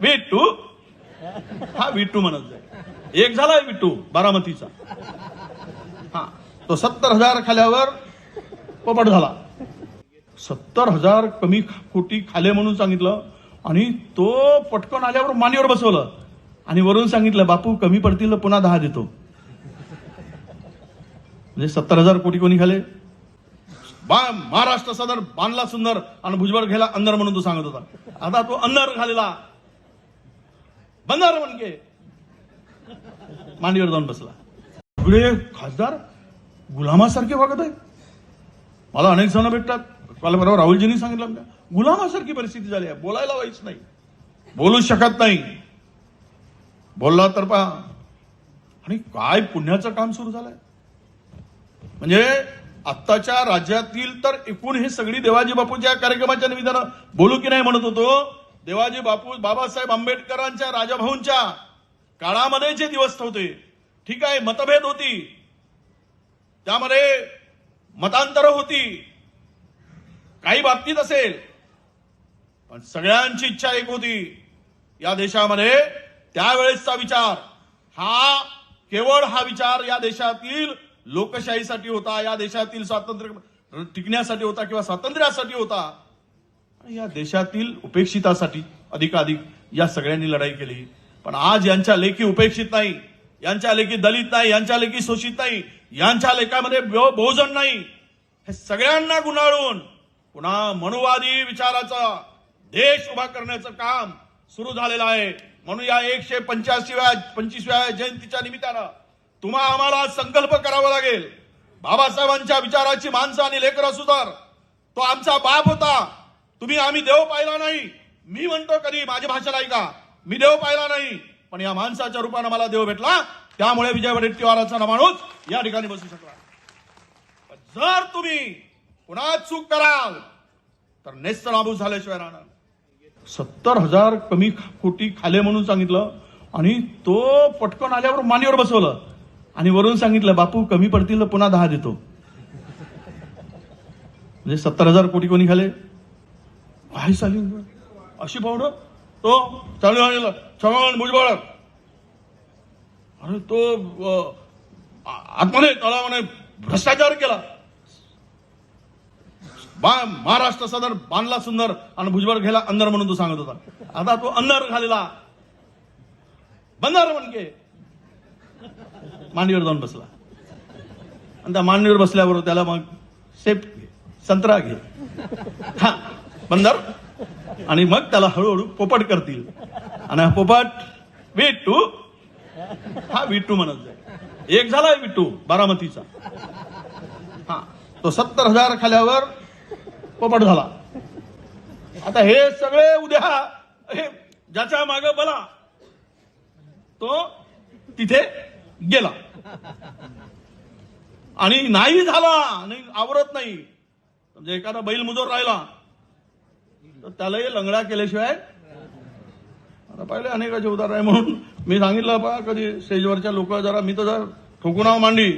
विट्टू हा विट्टू म्हणत जाय एक झालाय विट्टू बारामतीचा. हा तो सत्तर हजार खाल्यावर पोपट झाला. सत्तर हजार कमी कोटी खाले म्हणून सांगितलं आणि तो पटकन आल्यावर मानेवर बसवलं. आणि वरून सांगितलं बापू कमी पडतील पुन्हा दहा देतो. म्हणजे सत्तर हजार कोटी कोणी खाले? बा महाराष्ट्र सदर बांधला सुंदर आणि भुजबळ घ्यायला अंदर म्हणून तो सांगत होता. आता तो अंदर खालेला बंधार म्हणके मांडीवर जाऊन बसला सगळे खासदार गुलामासारखे वागत आहे मला अनेक जण भेटतात काल बरोबर राहुलजींनी सांगितलं आमच्या, गुलामासारखी परिस्थिती झाली आहे बोलायला व्हायच नाही बोलू शकत नाही बोलला तर पहा आणि काय पुण्याचं काम सुरू झालंय म्हणजे आत्ताच्या राज्यातील तर एकूण हे सगळी देवाजी बापूच्या कार्यक्रमाच्या निमित्तानं बोलू की नाही म्हणत होतो देवाजी बापू बाबासाहेब आंबेडकरांच्या राजाभाऊंच्या काळामध्ये जे दिवस होते ठीक आहे मतभेद होती. त्यामध्ये मतांतर होती. काही बाबतीत असेल पण सगळ्यांची इच्छा एक होती. या देशामध्ये त्यावेळेसचा विचार हा केवळ हा विचार या देशातील लोकशाहीसाठी होता या देशातील स्वातंत्र्य टिकण्यासाठी होता किंवा स्वातंत्र्यासाठी होता. या देशातील उपेक्षितासाठी अधिकाधिक या सगळ्यांनी लढाई केली. पण आज यांच्या लेखी उपेक्षित नाही यांच्या लेखी दलित नाही यांच्या लेखी शोषित नाही यांच्या लेखामध्ये बहुजन नाही. हे सगळ्यांना गुणाळून पुन्हा मनुवादी विचाराचा देश उभा करण्याचं काम सुरू झालेलं आहे. म्हणून या एकशे पंच्याऐंशीव्या पंचवीसव्या जयंतीच्या निमित्तानं तुम्हा आम्हाला संकल्प करावा लागेल. बाबासाहेबांच्या विचाराची माणसं आणि लेकर असू तर तो आमचा बाप होता. तुम्ही आम्ही देव पाहिला नाही. मी म्हणतो कधी माझ्या भाषेला ऐका मी देव पाहिला नाही. पण या माणसाच्या रूपानं मला देव भेटला. त्यामुळे विजय वडेट्टीवाराचा माणूस या ठिकाणी बसू शकला. जर तुम्ही पुन्हा चूक कराल तर नेस्त नाबूद झाल्याशिवाय राहणार सत्तर हजार कमी कोटी खाले म्हणून सांगितलं आणि तो पटकन आल्यावर मानेवर बसवलं. आणि वरून सांगितलं बापू कमी पडतील तर पुन्हा दहा देतो. म्हणजे सत्तर हजार कोटी कोणी खाले? काय चालू अशी पावड तो चालू आलेला छगन भुजबळ अरे तो आत्मने तळावाने त्याला म्हणे भ्रष्टाचार केला. महाराष्ट्र सदर बांधला सुंदर आणि भुजबळ घ्यायला अंदर म्हणून तो सांगत होता. आता तो अंदर खालेला बंधार म्हणके मांडीवर जाऊन बसला. आणि त्या मांडीवर बसल्यावर त्याला मग सेफ संत्रा घे. हा. बंदर. आणि मग त्याला हळूहळू पोपट करतील. आणि हा पोपट विट्टू हा विट्टू म्हणत जाय एक झालाय विट्टू बारामतीचा. हा तो सत्तर हजार खाल्यावर पोपट झाला. आता हे सगळे उद्या हे ज्याच्या माग बला तो तिथे गेला. आणि नाही झाला नाही आवरत नाही. म्हणजे एखादा बैल मुजोर राहिला तर त्यालाही लंगडा केल्याशिवाय आता पाहिले अनेकाचे उदाहरण आहे म्हणून मी सांगितलं पा कधी स्टेजवरच्या लोक जरा मी तर जरा ठोकून मांडी.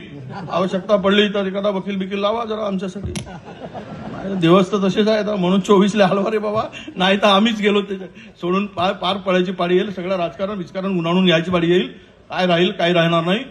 आवश्यकता पडली तर एखादा वकील बिकील लावा जरा आमच्यासाठी. दिवस तर तसेच आहेत म्हणून चोवीसला हलवा रे बाबा. नाही तर आम्हीच गेलो त्याच्या सोडून पार पार पडायची पाडी येईल सगळं राजकारण विजकारण गुणावून घ्यायची पाडी येईल. काय राहील काय राहणार नाही.